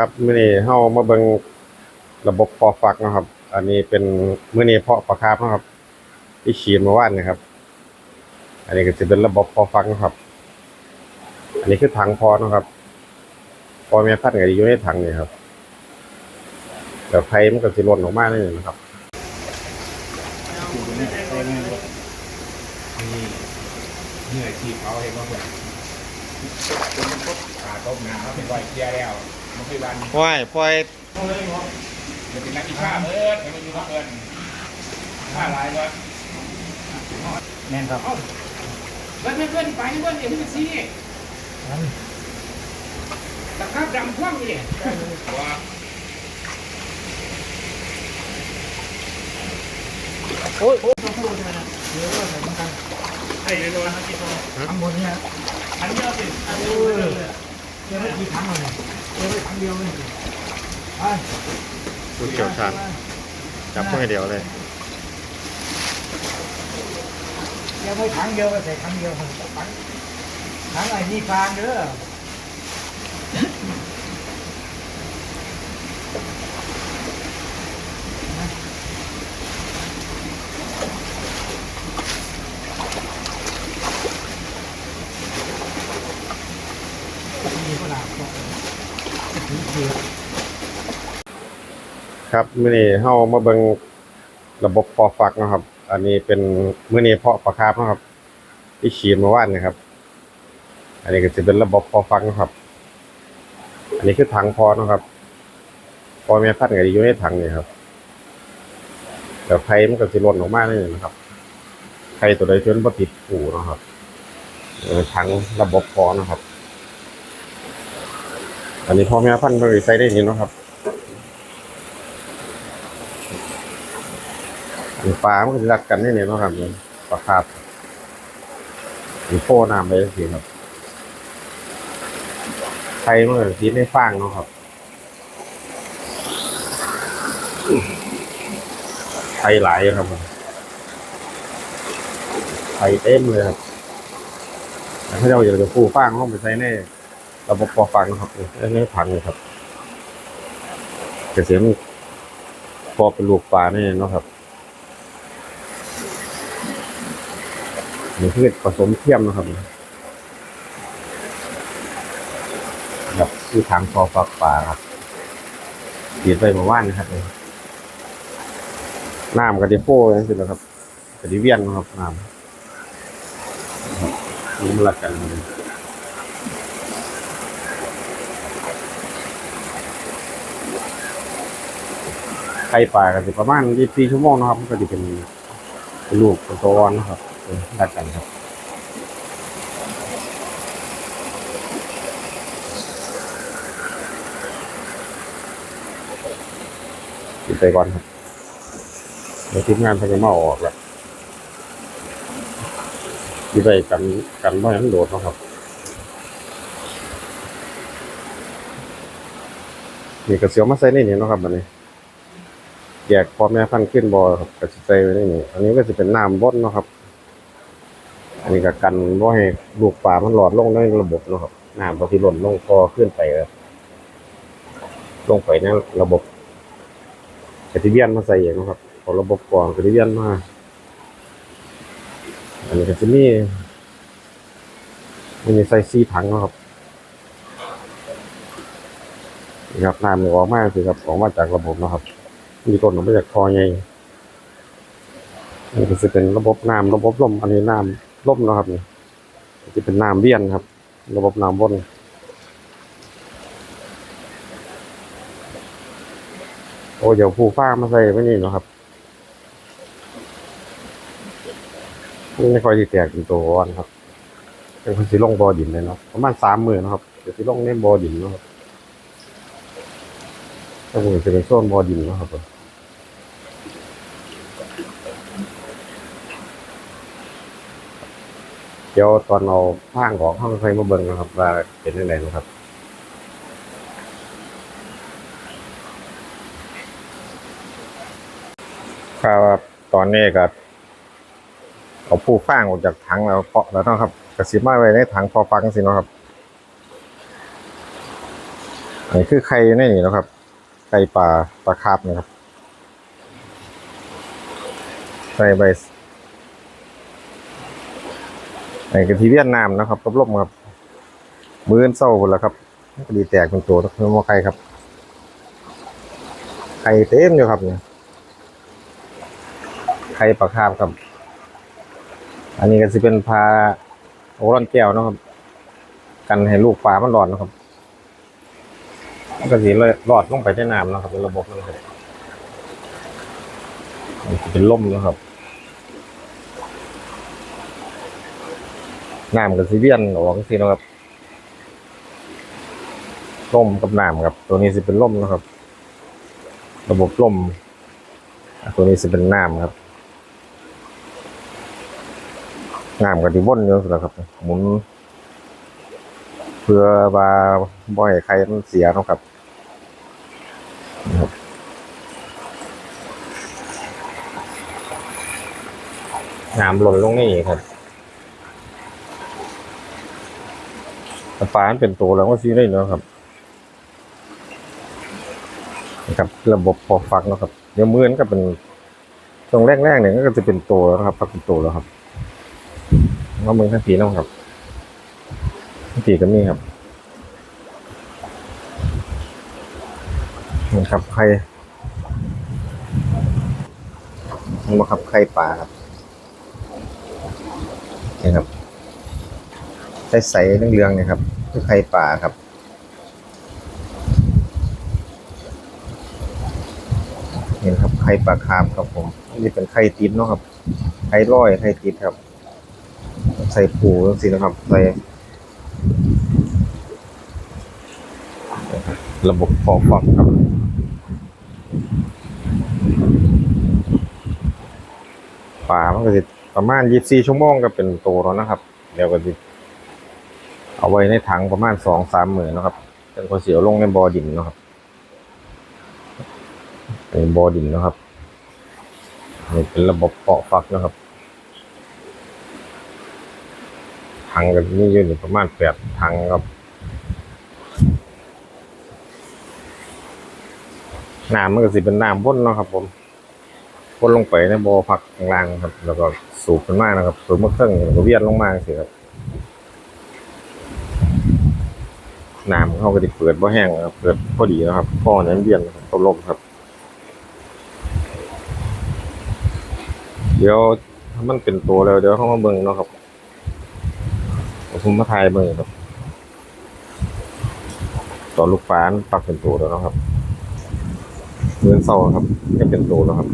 ครับมื้อนี้เฮามาเบิ่งระบบพอฟักนะครับ อันนี้เป็นมื้อนี้เพาะปลาคาร์ฟนะครับที่ฉีดเมื่านนะครับ อันนี้ก็จะเป็นระบบพอฟักนะครับ อันนี้คือถังพอนะครับ พอแม่พันธุ์ก็อยู่ในถังนี่ครับแล้วไข่มันก็สิหล่นออกมาเลยนะครับเหนื่อยทีเขาเห็นว่าเพื่อนจนมันก็ขาตบหนาเขาเป็นรอยเกียแล้ว มันคือวันปล่อยปล่อยเขาเลยเนาะมันเป็นนักกีฬาเอิร์ดมันอยู่นักเอิร์ดท่าลายเลยแม่นครับเอ้าเพื่อนเพื่อนไปเพื่อนเดี๋ยวมันซีตะครับดำคว่ำเลยว่าโอ้ยโอ้ยต้องพูดเลยนะเดี๋ยวว่าใส่เหมือนกันไอ้เลยโดนฮักกี้ทองทำบนเนี่ยอันเดียวสิอันเอเดียวอเดี๋ยวไม่กี่ครั้งเลย เดินไปครั้งเดียวเลยไปผู้เชี่ยวชาญจับเพื่อให้เดียวเลยเดี๋ยวไม่ครั้งเดียวก็ใส่ครั้งเดียวครั้งครั้งไอ้นี่ฟางเด้อนี่ก็หนาก็ถือเชือก ครับมื้อนี้เฮามาเบิ่งระบบพอฟักนะครับ อันนี้เป็นมื้อนี้เพาะปลาคาร์ฟนะครับ ที่ฉีดเมื่อวานนะครับ อันนี้ก็จะเป็นระบบพอฟักนะครับ อันนี้คือถังพอนะครับ พอแม่พันธุ์ก็อยู่ในถังนี่ครับแล้วไข่มันก็สิหล่นออกมาเลยนะครับไข่ตัวใดที่มันบ่ติดผูนะครับถังระบบพอนะครับ อันนี้พ่อแม่พันธุ์เพิ่นก็ใส่ได้นี่นะครับ อัน ปลามันก็จะรัดกันนี่เนี่ยนะครับนี่ยปลาคาบมีโฟน้ำไปสิครับไข่มันก็สีในฟางเนาะครับไข่หลายครับไข่เต็มเลยครับถ้าเราอยากจะฟูฟางต้องไปใส่ในระบบปอฟังนะครับในในถังเลยครับแต่เสียงพอเป็นลูกปลาเนี่ยเนาะครับ นี่คือผสมเทียมนะครับแบบคือทางคอฟักป่าครับเปลี่ยไปเมาว่านนะครับน้ำกระดิโป้นั่นสินะครับกระดิเวียนนะครับน้ำนี่มันรักกันไข่ปลากันสิประมาณยี่สิบชั่วโมงนะครับ ก็จะเป็นลูกตัวอ่อนนะครับ รักกันครับปิดไปก่อนครับเดี๋ยวทีมงานพจะมาเอาออกแล้วปิดไปกันกันไม่ให้มันโดดนะครับนี่กระเสียวมาใส่ในนี่เนะครับอันนี้แยกพ่อแม่พันขึ้นบอครับกระสิใส่ไว้ในนี่อันนี้ก็จะเป็นน้ำบดเนะครับ อันนี้ก็กันว่าให้ลูกปลามันหลอดลงในระบบนะครับน้ำพอที่หล่นลงพอขึ้นไปแล้วลงไปในระบบกระติเวียนมาใส่เองนะครับพอระบบกรองกระติเวียนมา อันนี้ก็จะมีมันมีใส่ซีถังนะครับนี่ครับน้ำออกมาสิครับออกมาจากระบบนะครับมีต้นออกมาจากคอใหญ่นี่ก็จะเป็นระบบน้ำระบบลมอันนี้น้ำ ล่มนะครับนี่จะเป็นน้ำเบี้ยนครับ ระบบน้ำบนโอ้เดี๋ยวผู้ฟ้ามาใส่ไว้นี่นะครับไม่ค่อยที่แตกเป็นตัวอ่อนครับเป็นคนสิลงบอดินเลยเนาะประมาณสามหมื่นนะครับเดี๋ยวสิลงในบอดินนะครับถ้าผมจะเป็นโซนบอดินนะครับ เดี๋ยวตอนเราพางของห้องไฟมาเบิ่งนะครับ ว่าเป็นยังไงนะครับครับตอนนี้ก็เอาผู้ฟางออกจากถังแล้วเพาะแล้วนะครับกระสิมาไว้ในถังพอฟังสินะครับอันนี้คือไข่ในนี่นะครับไข่ปลาปลาคาร์ฟนะครับใส่ใบ ไอ้กะทิเวียดนามนะครับรบๆครับ มือนเศร้าหมดแล้วครับพอดีแตกเป็นตัวแล้วมอไข่ครับไข่เต็มอยู่ครับเนี่ยไข่ปลาคาร์ฟครับ อันนี้ก็จะเป็นพาโอรอนแก้วนะครับ กันให้ลูกปลามันหลอดนะครับก็สีเลยรอดลงไปในน้ำนะครับเป็นระบบนั่นเลยมันสิเป็นล่มนะครับ น้ำกับซีเวียนออกสินะครับล่มกับน้ำครับ ตัวนี้สิเป็นล่มนะครับ ระบบล่ม ตัวนี้สิเป็นน้ำครับน้ำกับที่วนเยอะสุดแล้วครับ หมุน เพื่อว่าบ่อยใครมันเสียนะครับนะครับน้ำหล่นลงนี่ครับแต่ ปลามันเป็นตัวแล้วก็ซื้อได้เนาะครับนะครับ ระบบพอฟักนะครับเดี๋ยวมือนก็เป็นตรงแรกๆเนี่ยก็จะเป็นตัวแล้วนะครับฟักเป็นตัวแล้วครับแล้วมือทั้งทีเนาะครับทั้งทีก็มีครับนี่ครับไข่นี่มาครับไข่ปลาครับนี่ครับ ใสๆเหลืองๆเนี่ยครับคือไข่ปลาครับนี่นะครับไข่ปลาคาร์ฟครับผมนี่เป็นไข่ติดเนาะครับไข่ร้อยไข่ติดครับ ใส่ปูสินะครับใส่ระบบฟอกฟักครับปลามันก็จะประมาณยี่สี่ชั่วโมงก็เป็นโตแล้วนะครับ เดี๋ยวก็จะ เอาไว้ในถังประมาณสองสามหมื่นนะครับเป็นคนเสียวลงในบ่อดินนะครับเป็นบ่อดินนะครับนี่เป็นระบบเกาะฟักนะครับถังกันนี่อยู่ประมาณแปดถังครับน้ำมันก็สิเป็นน้ำพ่นนะครับ ผมพ่นลงไปในบ่อพักข้างล่างครับ แล้วก็สูบขึ้นมานะครับ สูบมาเครื่องแล้วก็เวียนลงมาสิครับ น้ำเขาก็จะเปิดบ่แห้งนะครับ เปิดพอดีนะครับพ่อนั้นเวียนะครับตกลมครับ เดี๋ยวถ้ามันเป็นตัวแล้วเดี๋ยวเขามาเบิ่งเนาะครับผมมาถ่ายเบิ่งครับต่อลูกฟ้านปักเป็นตัวแล้วนะครับเงินเศร้าครับจะเป็นตัวแล้วครับ